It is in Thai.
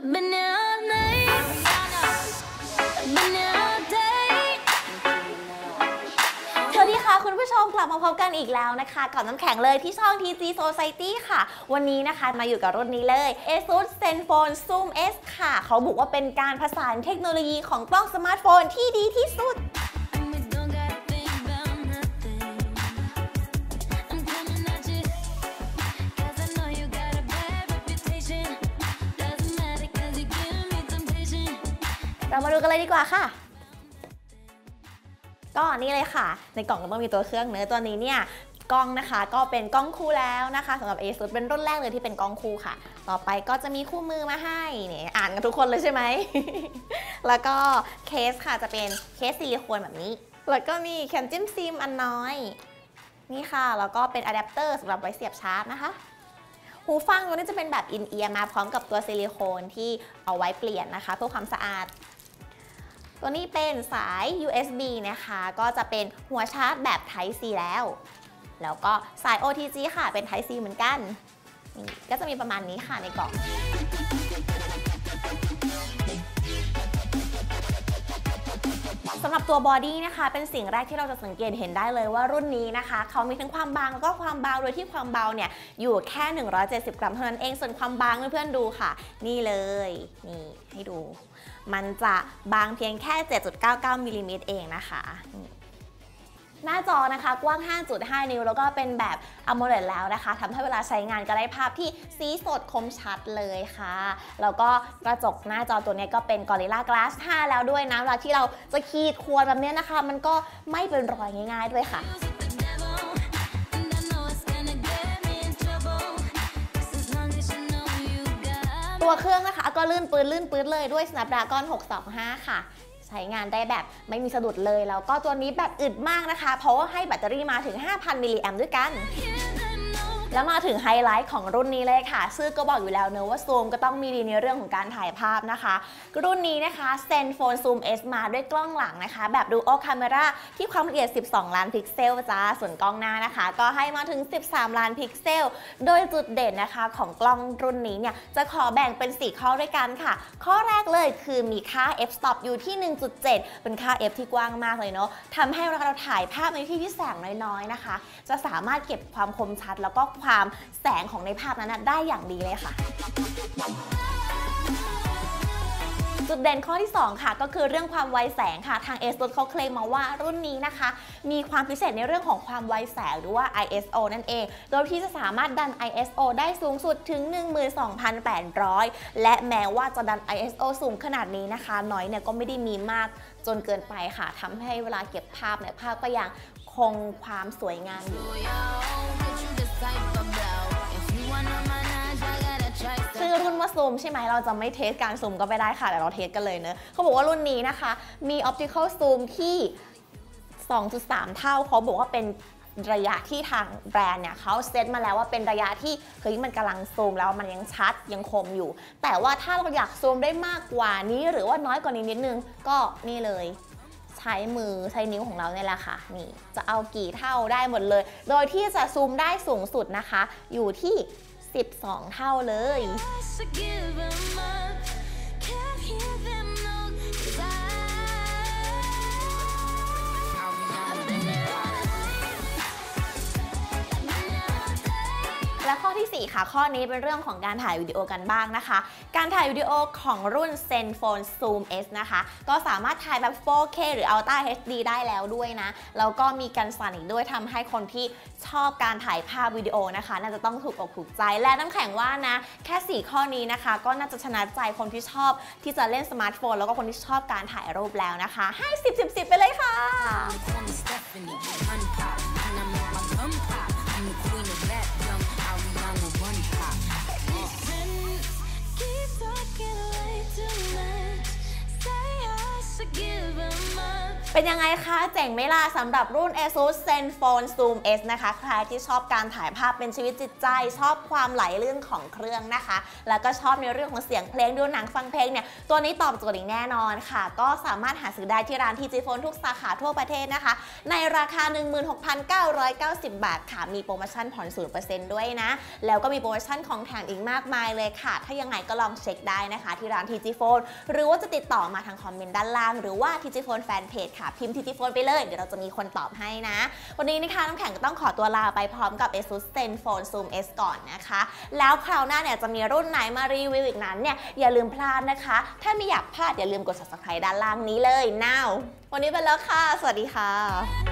สวัสดีค่ะ คุณผู้ชมกลับมาพบกันอีกแล้วนะคะ กับน้ำแข็งเลยที่ช่อง TG Society ค่ะ วันนี้นะคะมาอยู่กับรุ่นนี้เลย ASUS ZenFone Zoom S ค่ะ เขาบอกว่าเป็นการผสานเทคโนโลยีของกล้องสมาร์ทโฟนที่ดีที่สุด เรามาดูกันเลยดีกว่าค่ะก็นี่เลยค่ะ ในกล่องก็ต้องมีตัวเครื่องเนื้อตัวนี้เนี่ยกล้องนะคะก็เป็นกล้องคู่แล้วนะคะสำหรับ ASUS เป็นรุ่นแรกเลยที่เป็นกล้องคู่ค่ะ ต่อไปก็จะมีคู่มือมาให้เนี่ยอ่านกันทุกคนเลยใช่ไหม แล้วก็เคสค่ะจะเป็นเคสซิลิโคนแบบนี้ แล้วก็มีแคมจิ้มซิมอันน้อย นี่ค่ะ แล้วก็เป็นอะแดปเตอร์สำหรับไว้เสียบชาร์จนะคะ หูฟังตัวนี้จะเป็นแบบอินเอียร์มาพร้อมกับตัวซิลิโคนที่เอาไว้เปลี่ยนนะคะเพื่อความสะอาด ตัวนี้เป็นสาย USB นะคะ ก็จะเป็นหัวชาร์จแบบ Type C แล้ว แล้วก็สาย OTG ค่ะ เป็น Type C เหมือนกัน นี่ก็จะมีประมาณนี้ค่ะในกล่องสำหรับตัวบอดี้นะคะ เป็นสิ่งแรกที่เราจะสังเกตเห็นได้เลยว่ารุ่นนี้นะคะ เขามีทั้งความบางแล้วก็ความเบาโดยที่ความเบาเนี่ย อยู่แค่ 170 กรัมเท่านั้นเองส่วนความบางเพื่อนๆดูค่ะ นี่เลย นี่ให้ดู มันจะบางเพียงแค่ 7.99มิลลิเมตรเองนะคะหน้าจอนะคะกว้าง 5.5 นิ้ว แล้วก็เป็นแบบ AMOLED แล้วนะคะทำให้เวลาใช้งานก็ได้ภาพที่สีสดคมชัดเลยค่ะ แล้วก็กระจกหน้าจอตัวนี้ก็เป็น Gorilla Glass 5 แล้วด้วยนะเวลาที่เราจะขีดข่วนแบบนี้นะคะ มันก็ไม่เป็นรอยง่าย ๆ ด้วยค่ะตัวเครื่องนะคะ ก็ลื่นปืนลื่นปืนเลยด้วย Snapdragon 625 ค่ะ ใช้งานได้แบบไม่มีสะดุดเลย แล้วก็ตัวนี้แบบอึดมากนะคะ เพราะว่าให้แบตเตอรี่มาถึง 5,000 มิลลิแอมด้วยกัน yeah. แล้วมาถึงไฮไลท์ของรุ่นนี้เลยค่ะซึ่งก็บอกอยู่แล้วเนอะว่าซูมก็ต้องมีดีในเรื่องของการถ่ายภาพนะคะ รุ่นนี้นะคะ Zenfone Zoom S มาด้วยกล้องหลังนะคะ แบบ Dual Camera ที่ความละเอียด 12 ล้านพิกเซลจ้า ส่วนกล้องหน้านะคะ ก็ให้มาถึง 13 ล้านพิกเซล โดยจุดเด่นนะคะของกล้องรุ่นนี้เนี่ย จะขอแบ่งเป็น 4 ข้อด้วยกันค่ะ ข้อแรกเลยคือมีค่า f stop อยู่ที่ 1.7 เป็นค่า f ที่กว้างมากเลยเนาะทำให้เวลาเราถ่ายภาพในที่ที่แสงน้อยๆนะคะ จะสามารถเก็บความคมชัดแล้วก็ความแสงของในภาพนั้นได้อย่างดีเลยค่ะจุดเด่นข้อที่ 2 ค่ะก็คือเรื่องความไวแสงค่ะทาง ASUS เขาเคลมมาว่ารุ่นนี้นะคะ มีความพิเศษในเรื่องของความไวแสงหรือว่า ISO นั่นเอง โดยที่จะสามารถดัน ISO ได้สูงสุดถึง 12,800 และแม้ว่าจะดัน ISO สูงขนาดนี้นะคะ น้อยเนี่ยก็ไม่ได้มีมากจนเกินไปค่ะทำให้เวลาเก็บภาพเนี่ยภาพก็ยังคงความสวยงามอยู่ yo, what you the type about? If you wanna manage, I gotta try ชื่อรุ่นว่าซูมใช่ไหมเราจะไม่เทสการซูมก็ไม่ได้ค่ะ แต่เราเทสกันเลยเนอะเขาบอกว่ารุ่นนี้นะคะ มี optical zoom ที่ 2.3 เท่าเขาบอกว่าเป็นระยะที่ทางแบรนด์เนี่ยเขาเซตมาแล้วว่าเป็นระยะที่เฮ้ยมันกำลังซูมแล้วมันยังชัดยังคมอยู่ แต่ว่าถ้าเราอยากซูมได้มากกว่านี้ หรือว่าน้อยกว่านี้นิดนึงก็นี่เลย ใช้มือใช้นิ้วของเราเนี่ยแหละค่ะนี่จะเอากี่เท่าได้หมดเลย โดยที่จะซูมได้สูงสุดนะคะ อยู่ที่ 12 เท่าเลย 4 ค่ะ ข้อนี้เป็นเรื่องของการถ่ายวิดีโอกันบ้างนะคะ การถ่ายวิดีโอของรุ่น Zenfone Zoom S นะคะ ก็สามารถถ่ายแบบ 4K หรือ Ultra HD ได้แล้วด้วยนะ แล้วก็มีกันสั่นอีกด้วยทำให้คนที่ชอบการถ่ายภาพวิดีโอนะคะ น่าจะต้องถูกอกถูกใจและน้ำแข็งว่านะ แค่ 4 ข้อนี้นะคะ ก็น่าจะชนะใจคนที่ชอบที่จะเล่นสมาร์ทโฟน แล้วก็คนที่ชอบการถ่ายรูปแล้วนะคะ ให้ 10 10 10 ไปเลยค่ะ Call me Stephanie, gun pop, and I make my gun pop. I'm the queen Yeah. เป็นยังไงคะเจ๋งไหมล่ะสำหรับรุ่น ASUS ZenFone Zoom S นะคะ ใครที่ชอบการถ่ายภาพเป็นชีวิตจิตใจ ชอบความไหลลื่นของเครื่องนะคะ แล้วก็ชอบในเรื่องของเสียงเพลงดูหนังฟังเพลงเนี่ย ตัวนี้ตอบโจทย์อย่างแน่นอนค่ะ ก็สามารถหาซื้อได้ที่ร้าน TG Phone ทุกสาขาทั่วประเทศนะคะ ในราคา 16,990 บาทค่ะ มีโปรโมชั่นผ่อน 0%ด้วยนะ แล้วก็มีโปรโมชั่นของแถมอีกมากมายเลยค่ะ ถ้ายังไงก็ลองเช็คได้นะคะ ที่ร้าน TG Phone หรือว่าจะติดต่อมาทางคอมเมนต์ด้านล่าง หรือว่า TG Phone Fanpage ค่ะพิมพ์ทิติโฟนไปเลย เดี๋ยวเราจะมีคนตอบให้นะ วันนี้นะคะน้ำแข็งก็ต้องขอตัวลาไปพร้อมกับ ASUS ZenFone Zoom S ก่อนนะคะ แล้วคราวหน้าเนี่ยจะมีรุ่นไหนมารีวิวอีกนั้นเนี่ยอย่าลืมพลาดนะคะ ถ้าไม่อยากพลาดอย่าลืมกด subscribe ด้านล่างนี้เลย now วันนี้ไปแล้วค่ะ สวัสดีค่ะ